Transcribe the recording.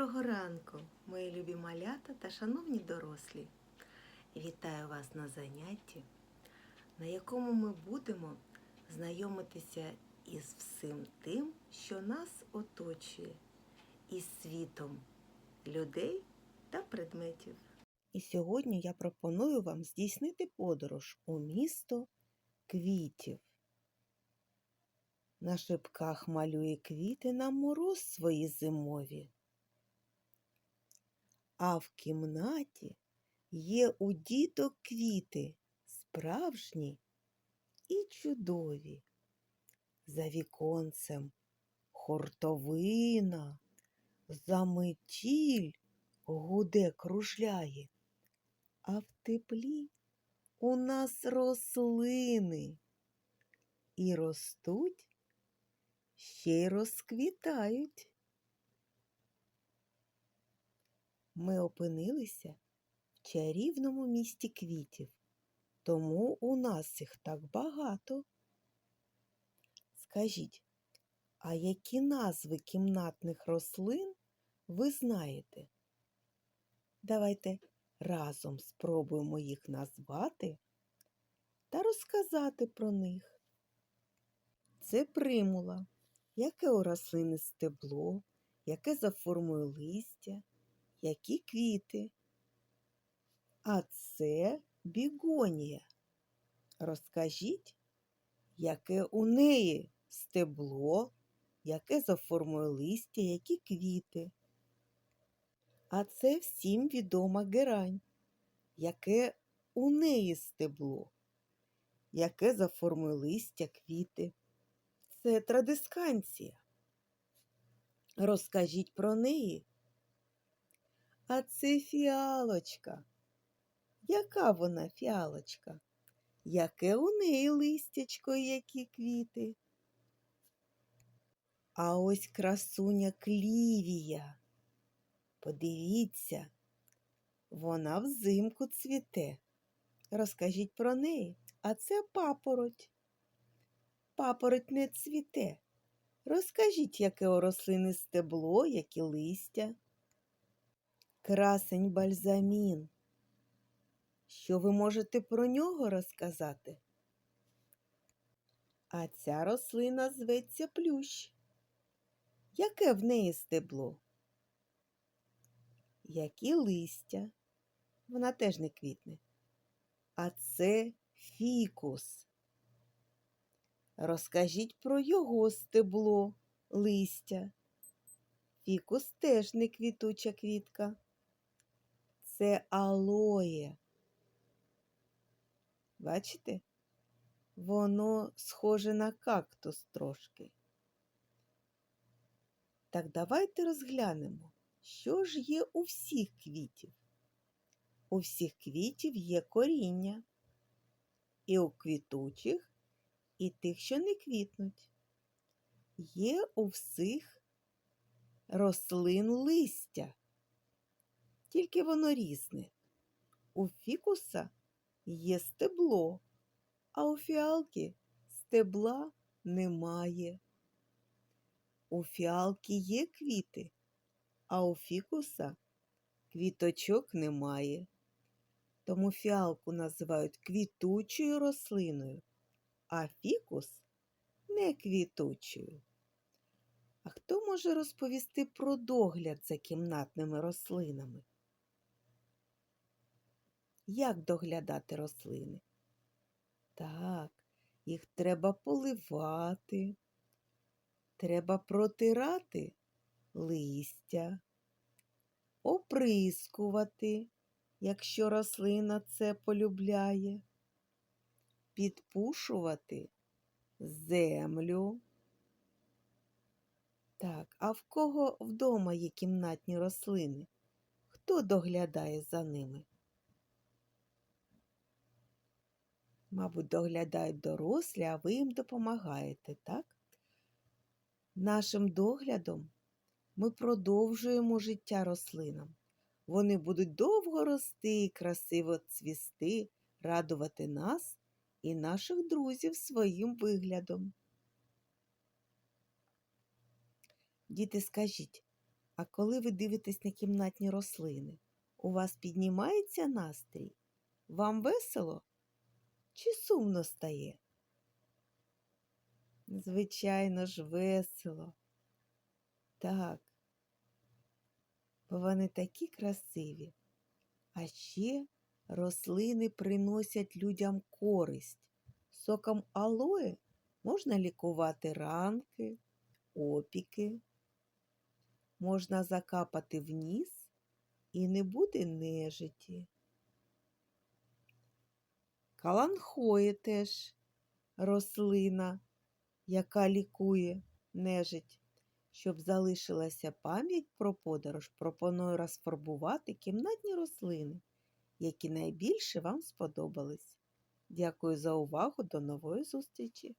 Доброго ранку, мої любі малята та шановні дорослі. Вітаю вас на занятті, на якому ми будемо знайомитися із всім тим, що нас оточує, із світом людей та предметів. І сьогодні я пропоную вам здійснити подорож у місто квітів. На шипках малює квіти на мороз свої зимові. А в кімнаті є у діток квіти справжні і чудові. За віконцем хортовина, заметіль гуде кружляє, а в теплі у нас рослини і ростуть, ще й розквітають. Ми опинилися в чарівному місті квітів, тому у нас їх так багато. Скажіть, а які назви кімнатних рослин ви знаєте? Давайте разом спробуємо їх назвати та розказати про них. Це примула, яке у рослини стебло, яке за формою листя, які квіти. А це бігонія. Розкажіть, яке у неї стебло, яке за листя, які квіти. А це всім відома герань, яке у неї стебло, яке за формою листя квіти. Це традисканція. Розкажіть про неї. А це фіалочка. Яка вона фіалочка? Яке у неї листячко які квіти? А ось красуня клівія. Подивіться, вона взимку цвіте. Розкажіть про неї, а це папороть. Папороть не цвіте. Розкажіть, яке у рослини стебло, які листя. Красень бальзамін. Що ви можете про нього розказати? А ця рослина зветься плющ. Яке в неї стебло? Які листя? Вона теж не квітне. А це фікус. Розкажіть про його стебло, листя. Фікус теж не квітуча квітка. Це алоє. Бачите? Воно схоже на кактус трошки. Так давайте розглянемо, що ж є у всіх квітів. У всіх квітів є коріння. І у квітучих, і тих, що не квітнуть. Є у всіх рослин листя, тільки воно різне. У фікуса є стебло, а у фіалки стебла немає. У фіалки є квіти, а у фікуса квіточок немає. Тому фіалку називають квітучою рослиною, а фікус не квітучою. А хто може розповісти про догляд за кімнатними рослинами? Як доглядати рослини? Так, їх треба поливати, треба протирати листя, оприскувати, якщо рослина це полюбляє, підпушувати землю. Так, а в кого вдома є кімнатні рослини? Хто доглядає за ними? Мабуть, доглядають дорослі, а ви їм допомагаєте, так? Нашим доглядом ми продовжуємо життя рослинам. Вони будуть довго рости і красиво цвісти, радувати нас і наших друзів своїм виглядом. Діти, скажіть, А коли ви дивитесь на кімнатні рослини, у вас піднімається настрій? Вам весело? Чи сумно стає? Звичайно ж, весело. Так, бо вони такі красиві. А ще рослини приносять людям користь. Соком алоє можна лікувати ранки, опіки, можна закапати в ніс і не буде нежиті. Каланхоє теж рослина, яка лікує нежить. Щоб залишилася пам'ять про подорож, пропоную розфарбувати кімнатні рослини, які найбільше вам сподобались. Дякую за увагу. До нової зустрічі!